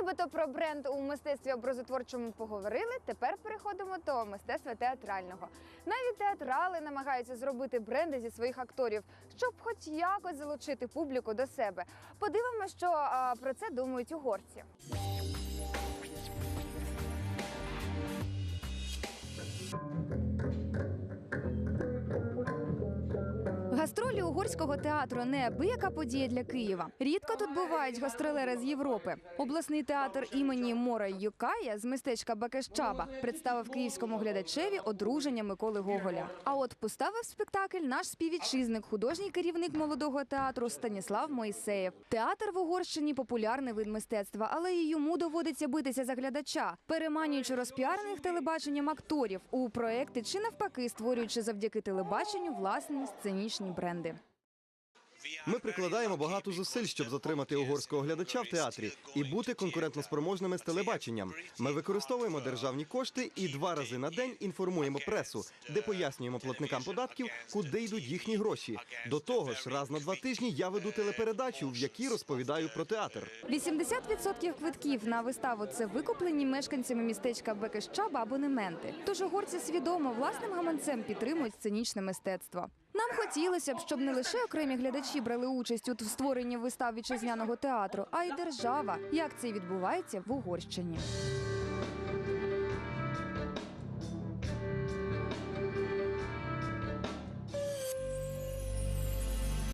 то про бренд у мистецтві образотворчому поговорили. Тепер переходимо до мистецтва театрального. Навіть театрали намагаються зробити бренди зі своїх акторів, щоб хоч якось залучити публіку до себе. Подивимося, що а, про це думають угорці. Гастролі угорського театру неабияка подія для Києва. Рідко тут бувають гастролери з Європи. Обласний театр імені Мора Юкая з містечка Бакещаба представив київському глядачеві одруження Миколи Гоголя. А от поставив спектакль наш співвітчизник, художній керівник молодого театру Станіслав Моїсеєв. Театр в Угорщині популярний вид мистецтва, але і йому доводиться битися за глядача, переманюючи розпіарених телебаченням акторів у проекти чи навпаки створюючи завдяки телебаченню власні сценічні бренди. Ми прикладаємо багато зусиль, щоб затримати угорського глядача в театрі і бути конкурентноспроможними з телебаченням. Ми використовуємо державні кошти і два рази на день інформуємо пресу, де пояснюємо платникам податків, куди йдуть їхні гроші. До того ж, раз на два тижні я веду телепередачу, в якій розповідаю про театр. 80% квитків на виставу це викуплені мешканцями містечка Бекещаба абонементи. Тож угорці свідомо власним гаманцем підтримують сценічне мистецтво. Нам хотілося б, щоб не лише окремі глядачі брали участь у створенні вистав вітчизняного театру, а й держава, як це відбувається в Угорщині.